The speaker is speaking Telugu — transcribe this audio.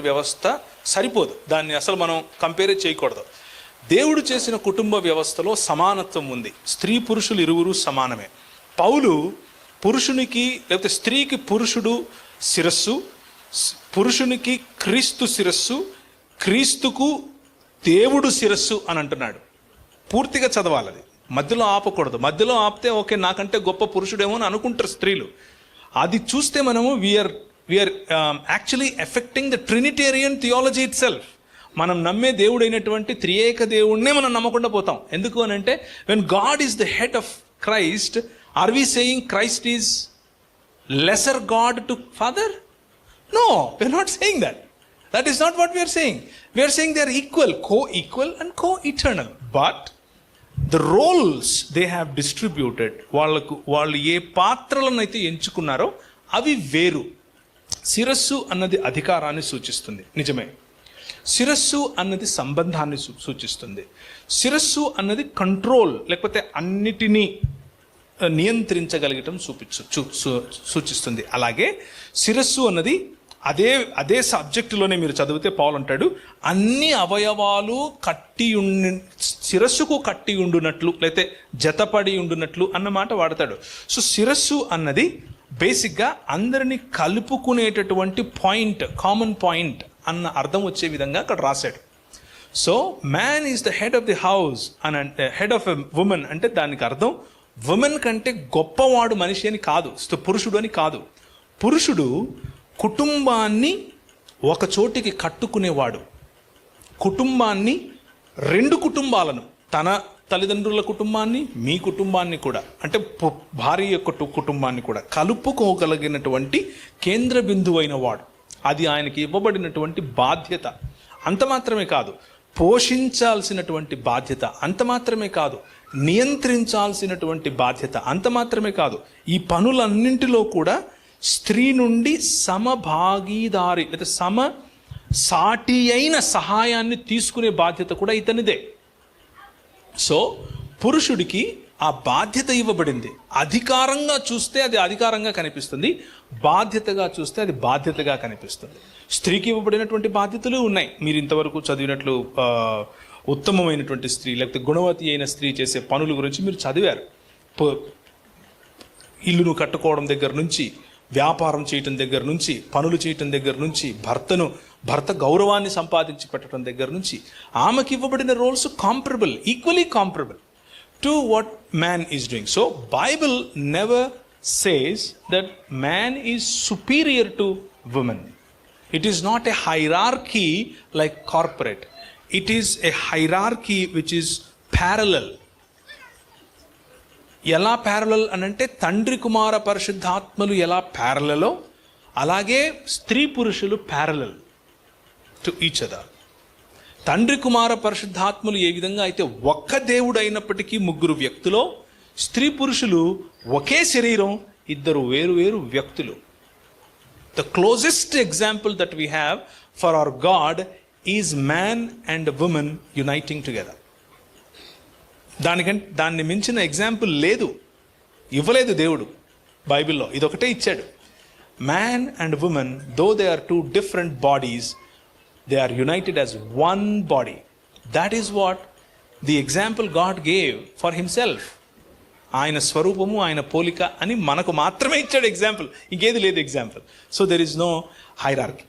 వ్యవస్థ సరిపోదు. దాన్ని అసలు మనం కంపేర్ చేయకూడదు. దేవుడు చేసిన కుటుంబ వ్యవస్థలో సమానత్వం ఉంది. స్త్రీ పురుషులు ఇరువురు సమానమే. పౌలు పురుషునికి లేకపోతే స్త్రీకి పురుషుడు శిరస్సు పురుషునికి క్రీస్తు శిరస్సు క్రీస్తుకు దేవుడు శిరస్సు అని అంటున్నాడు. పూర్తిగా చదవాలి అది మధ్యలో ఆపకూడదు. మధ్యలో ఆపితే ఓకే నాకంటే గొప్ప పురుషుడేమో అని అనుకుంటారు స్త్రీలు. అది చూస్తే మనము we are we are actually affecting the trinitarian theology itself మనం నమ్మే దేవుడు అయినటువంటి త్రియేక దేవుడినే మనం నమ్మకుండా పోతాం. ఎందుకు అని అంటే when God is the head of Christ are we saying Christ is lesser God to father no we are not saying that that is not what we are saying we are saying they are equal coequal and coeternal but the roles they have distributed వాళ్ళకు వాళ్ళు ఏ పాత్రలను అయితే ఎంచుకున్నారో అవి వేరు. శిరస్సు అన్నది అధికారాన్ని సూచిస్తుంది. నిజమే. శిరస్సు అన్నది సంబంధాన్ని సూ- సూచిస్తుంది. శిరస్సు అన్నది కంట్రోల్ లేకపోతే అన్నిటినీ నియంత్రించగలగటం చూపించు చూ- సూచిస్తుంది. అలాగే శిరస్సు అన్నది అదే అదే సబ్జెక్టులోనే మీరు చదివితే పౌలు అంటాడు అన్ని అవయవాలు కట్టి ఉండి శిరస్సుకు కట్టి ఉండునట్లు లేకపోతే జతపడి ఉండునట్లు అన్నమాట వాడతాడు. సో శిరస్సు అన్నది బేసిక్గా అందరినీ కలుపుకునేటటువంటి పాయింట్ కామన్ పాయింట్ అన్న అర్థం వచ్చే విధంగా అక్కడ రాశాడు. So man is the head of the house అని అంటే హెడ్ ఆఫ్ ఎ ఉమెన్ అంటే దానికి అర్థం ఉమెన్ కంటే గొప్పవాడు మనిషి అని కాదు పురుషుడు అని కాదు. పురుషుడు కుటుంబాన్ని ఒక చోటికి కట్టుకునేవాడు. కుటుంబాన్ని రెండు కుటుంబాలను తన తల్లిదండ్రుల కుటుంబాన్ని మీ కుటుంబాన్ని కూడా అంటే భార్య యొక్క కుటుంబాన్ని కూడా కలుపుకోగలిగినటువంటి కేంద్ర బిందువు అయిన వాడు. అది ఆయనకి ఇవ్వబడినటువంటి బాధ్యత. అంత మాత్రమే కాదు పోషించాల్సినటువంటి బాధ్యత అంత మాత్రమే కాదు నియంత్రించాల్సినటువంటి బాధ్యత అంత మాత్రమే కాదు ఈ పనులన్నింటిలో కూడా స్త్రీ నుండి సమభాగీదారి లేదా సమ సాటి అయిన సహాయాన్ని తీసుకునే బాధ్యత కూడా ఇతనిదే. సో పురుషుడికి ఆ బాధ్యత ఇవ్వబడింది. అధికారంగా చూస్తే అది అధికారంగా కనిపిస్తుంది. బాధ్యతగా చూస్తే అది బాధ్యతగా కనిపిస్తుంది. స్త్రీకి ఇవ్వబడినటువంటి బాధ్యతలు ఉన్నాయి. మీరు ఇంతవరకు చదివినట్లు ఉత్తమమైనటువంటి స్త్రీ లేకపోతే గుణవతి అయిన స్త్రీ చేసే పనుల గురించి మీరు చదివారు. ఇల్లును కట్టుకోవడం దగ్గర నుంచి వ్యాపారం చేయటం దగ్గర నుంచి పనులు చేయటం దగ్గర నుంచి భర్తను భర్త గౌరవాన్ని సంపాదించి పెట్టడం దగ్గర నుంచి ఆమెకి ఇవ్వబడిన roles comparable equally comparable to what man is doing so Bible never says that man is superior to women it is not a hierarchy like corporate it is a hierarchy which is parallel ఎలా ప్యారలల్ అని అంటే తండ్రి కుమార పరిశుద్ధాత్మలు ఎలా ప్యారలలో అలాగే స్త్రీ పురుషులు ప్యారలల్ టు ఈచ్ అదర్ తండ్రి కుమార పరిశుద్ధాత్ములు ఏ విధంగా అయితే ఒక్క దేవుడు అయినప్పటికీ ముగ్గురు వ్యక్తులో స్త్రీ పురుషులు ఒకే శరీరం ఇద్దరు వేరు వేరు వ్యక్తులు. The closest example that we have for our God is man and women uniting together దానికంటే దాన్ని మించిన ఎగ్జాంపుల్ లేదు. ఇవ్వలేదు దేవుడు బైబిల్లో. ఇదొకటే ఇచ్చాడు. Man and women though they are two different bodies they are united as one body that is what the example God gave for himself ఆయన స్వరూపము ఆయన పోలిక అని మనకు మాత్రమే ఇచ్చాడు ఎగ్జాంపుల్ ఇంకేది లేదు example so there is no hierarchy